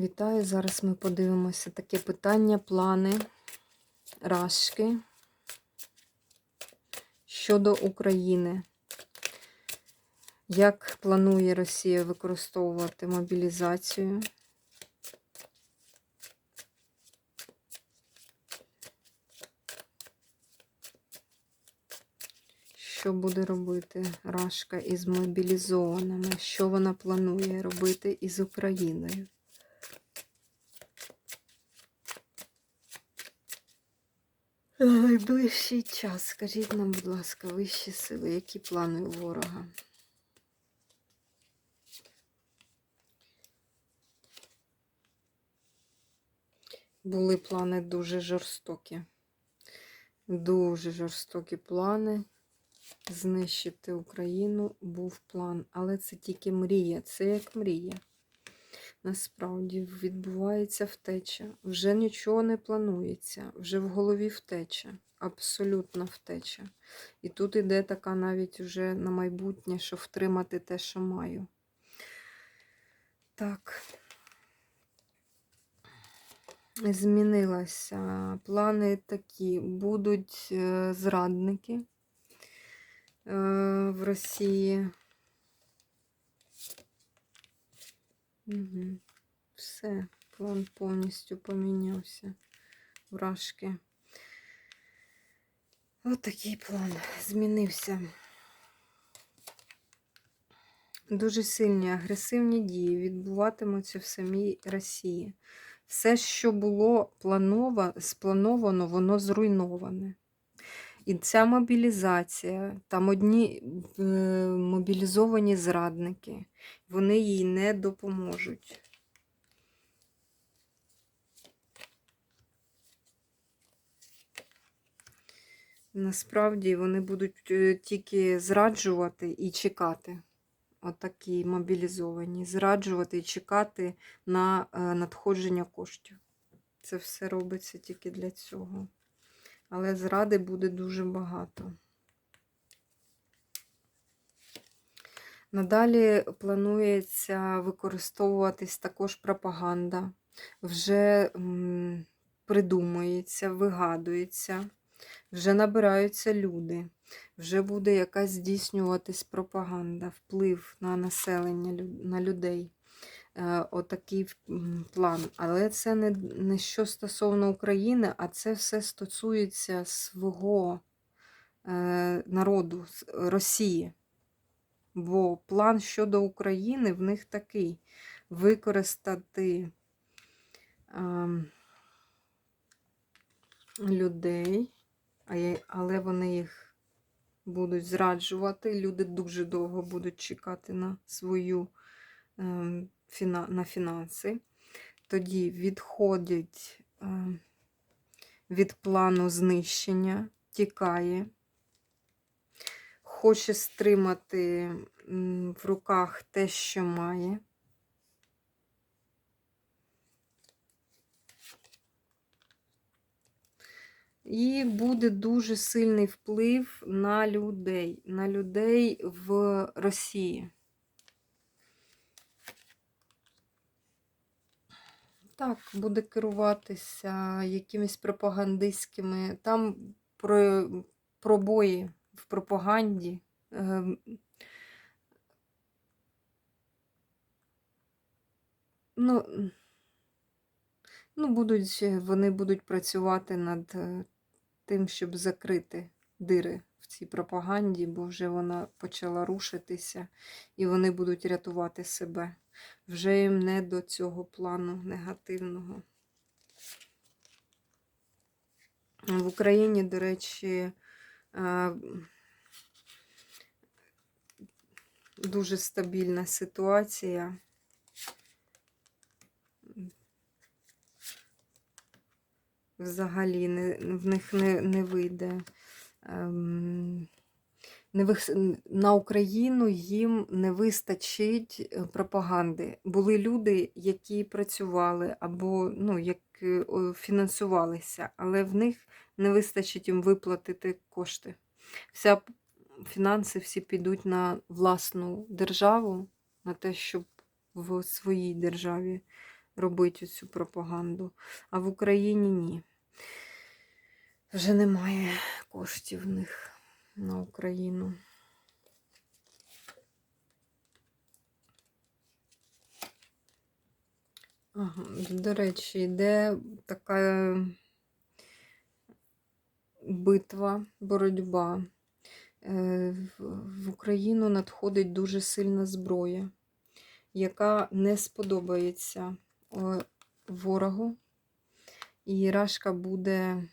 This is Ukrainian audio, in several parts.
Вітаю! Зараз ми подивимося таке питання, плани, рашки щодо України. Як планує Росія використовувати мобілізацію? Що буде робити Рашка із мобілізованими? Що вона планує робити із Україною? На найближчий час, скажіть нам, будь ласка, вищі сили, які плани у ворога? Були плани дуже жорстокі. Дуже жорстокі плани. Знищити Україну був план. Але це тільки мрія. Це як мрія. Насправді відбувається втеча. Вже нічого не планується, вже в голові втеча, абсолютна втеча. І тут іде така навіть вже на майбутнє, що втримати те, що маю. Так. Змінилося. Плани такі. Будуть е, зрадники е, в Росії. Угу. Все, план повністю помінявся. Вражки. Ось такий план змінився. Дуже сильні агресивні дії відбуватимуться в самій Росії. Все, що було плановано, сплановано, воно зруйноване. І ця мобілізація, там одні е, мобілізовані зрадники, вони їй не допоможуть. Насправді вони будуть е, тільки зраджувати і чекати. Отакі мобілізовані. Зраджувати і чекати на е, надходження коштів. Це все робиться тільки для цього. Але зради буде дуже багато. Надалі планується використовуватись також пропаганда. Вже придумується, вигадується, вже набираються люди, вже буде якась здійснюватись пропаганда, вплив на населення, на людей. Е, отакий план. Але це не, не що стосовно України, а це все стосується свого е, народу, Росії. Бо план щодо України в них такий: використати е, людей, але вони їх будуть зраджувати. Люди дуже довго будуть чекати на свою. На фінанси. Тоді відходять е, від плану знищення, тікає, хоче стримати в руках те, що має. І буде дуже сильний вплив на людей, на людей в Росії. Так, буде керуватися якимись пропагандистськими. Там про, пробої в пропаганді. Е, ну, ну, будуть, вони будуть працювати над е, тим, щоб закрити дири цій пропаганді, бо вже вона почала рушитися, і вони будуть рятувати себе вже їм не до цього плану негативного. В Україні, до речі, е, дуже стабільна ситуація. Взагалі не, в них не, не вийде. Ем, на Україну їм не вистачить е, пропаганди. Були люди, які працювали або ну, як фінансувалися, але в них не вистачить їм виплатити кошти. Вся фінанси всі підуть на власну державу, на те, щоб в своїй державі робити цю пропаганду. А в Україні ні. Вже немає коштів в них на Україну. Ага, до речі, йде така битва, боротьба. Е, В Україну надходить дуже сильна зброя, яка не сподобається е, ворогу, і Рашка буде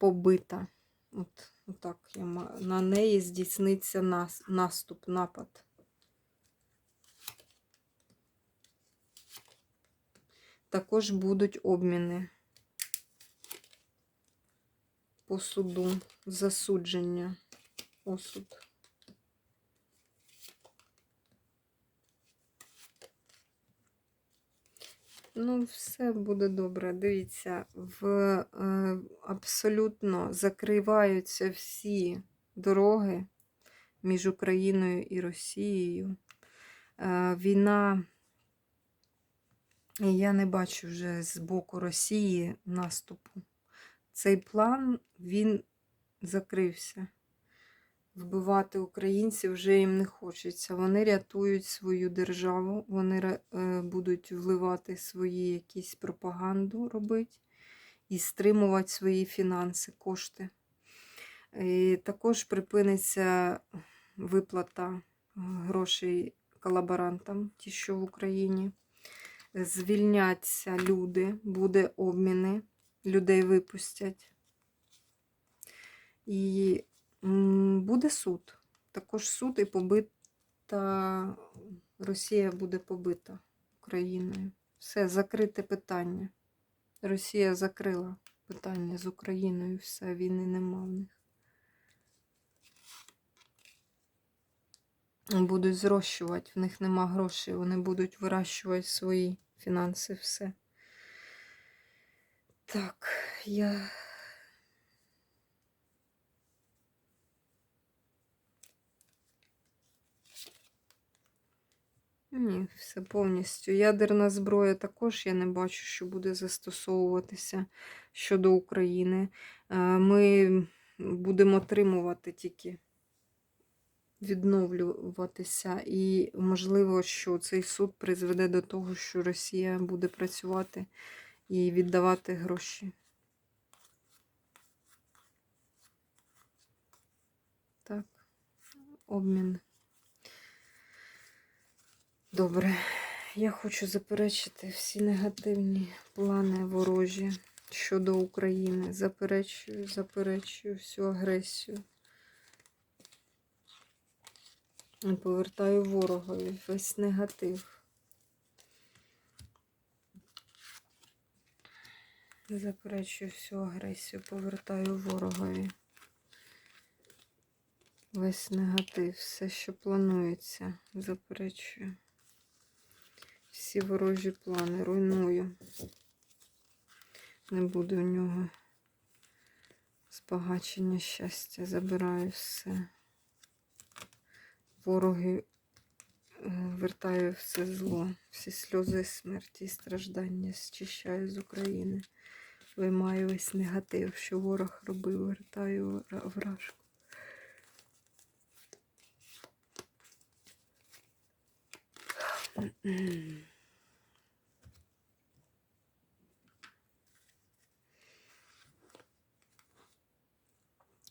побита. От, отак я на неї здійсниться нас, наступ, напад. Також будуть обміни по суду, засудження, осуд. Ну, все буде добре. Дивіться, в е, абсолютно закриваються всі дороги між Україною і Росією. Е, війна, я не бачу вже з боку Росії наступу. Цей план він закрився. Вбивати українців вже їм не хочеться. Вони рятують свою державу, вони е, будуть вливати свої якісь пропаганду робити і стримувати свої фінанси, кошти. І також припиниться виплата грошей колаборантам, ті, що в Україні. Звільняться люди, буде обміни, людей випустять. І буде суд. Також суд і побита Росія буде побита Україною. Все, закрите питання. Росія закрила питання з Україною, все, війни нема в них. Будуть зрощувати, в них нема грошей, вони будуть вирощувати свої фінанси, все. Так, я. Ні, все повністю. Ядерна зброя також я не бачу, що буде застосовуватися щодо України. Е, Ми будемо отримувати тільки відновлюватися. І можливо, що цей суд призведе до того, що Росія буде працювати і віддавати гроші. Так, обмін. Добре, я хочу заперечити всі негативні плани ворожі щодо України. Заперечую, заперечую всю агресію. Повертаю ворогові весь негатив. Заперечую всю агресію, повертаю ворогові. Весь негатив, все, що планується, заперечую. Всі ворожі плани руйную. Не буде у нього збагачення щастя. Забираю все. Вороги е, вертаю все зло, всі сльози смерті і страждання зчищаю з України. Виймаю весь негатив, що ворог робив, вертаю вражку.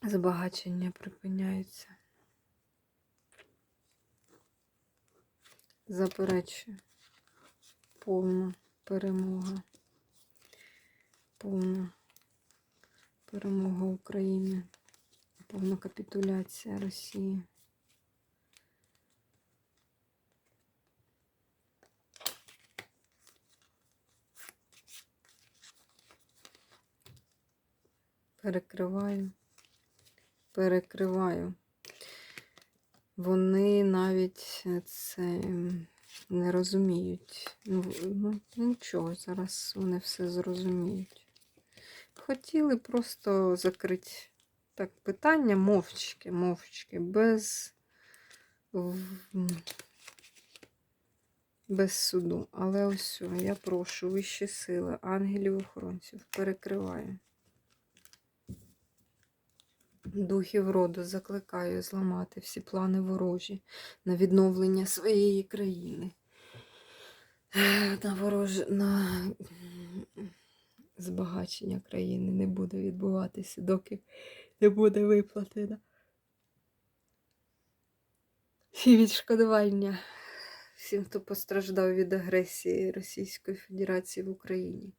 Збагачення припиняються. Заперечую. Повна перемога. Повна перемога України. Повна капітуляція Росії. Перекриваю. Перекриваю. Вони навіть це не розуміють. Ну, ну, нічого, зараз вони все зрозуміють. Хотіли просто закрити так питання мовчки, мовчки, без без суду. Але ось я прошу вищі сили, ангелів охоронців, перекриваю. Духів роду закликаю зламати всі плани ворожі на відновлення своєї країни. На вороже, на збагачення країни не буде відбуватися, доки не буде виплатена. Всі відшкодування всім, хто постраждав від агресії Російської Федерації в Україні,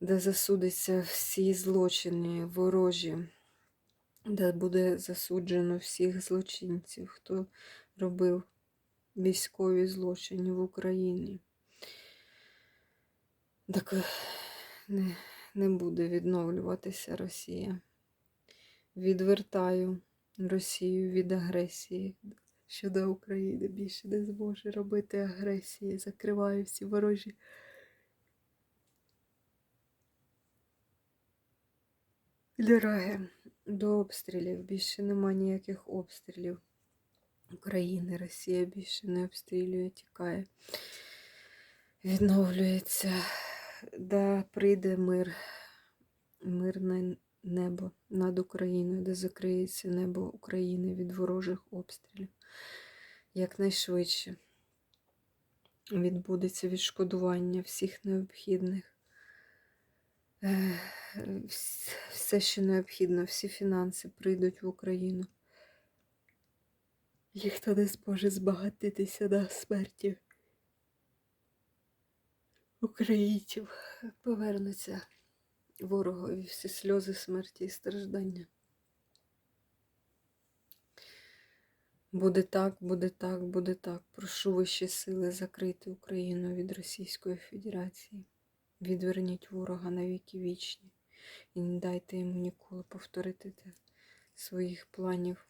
де засудиться всі злочини ворожі, де буде засуджено всіх злочинців, хто робив військові злочини в Україні. Так е, не, не буде відновлюватися Росія. Відвертаю Росію від агресії щодо України. Більше не зможе робити агресії. Закриваю всі ворожі. Дороги до обстрілів. Більше нема ніяких обстрілів України. Росія більше не обстрілює, тікає. Відновлюється, да прийде мир, мирне небо над Україною, де закриється небо України від ворожих обстрілів. Якнайшвидше відбудеться відшкодування всіх необхідних. Вс- Все, що необхідно, всі фінанси прийдуть в Україну. Ніхто не зможе збагатитися на смерті українців. Повернуться ворогові всі сльози смерті і страждання. Буде так, буде так, буде так. Прошу вищі сили закрити Україну від Російської Федерації. Відверніть ворога на віки вічні і не дайте йому ніколи повторити своїх планів.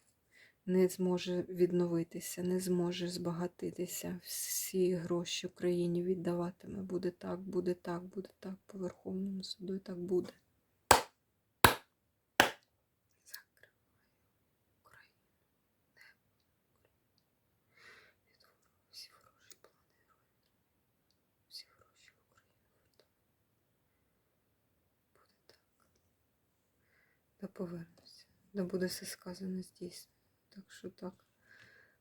Не зможе відновитися, не зможе збагатитися. Всі гроші Україні віддаватиме. Буде так, буде так, буде так. По Верховному суду і так буде. Закриваю Україну. Відворую всі ворожі плани руйну. Всі гроші в Україну вертаю. Буде так. Да повернуся. Да буде все сказано здійснено. Так що так.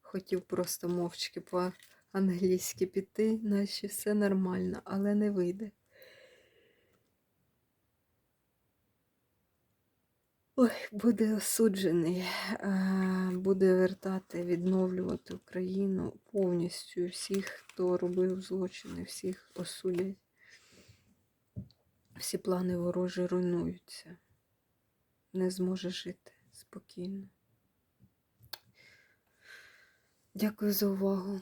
Хотів просто мовчки по-англійськи піти, наче все нормально, але не вийде. Ой, буде осуджений, буде вертати, відновлювати Україну повністю. Всіх, хто робив злочини, всіх осудять. Всі плани ворожі руйнуються. Не зможе жити спокійно. Дякую за увагу.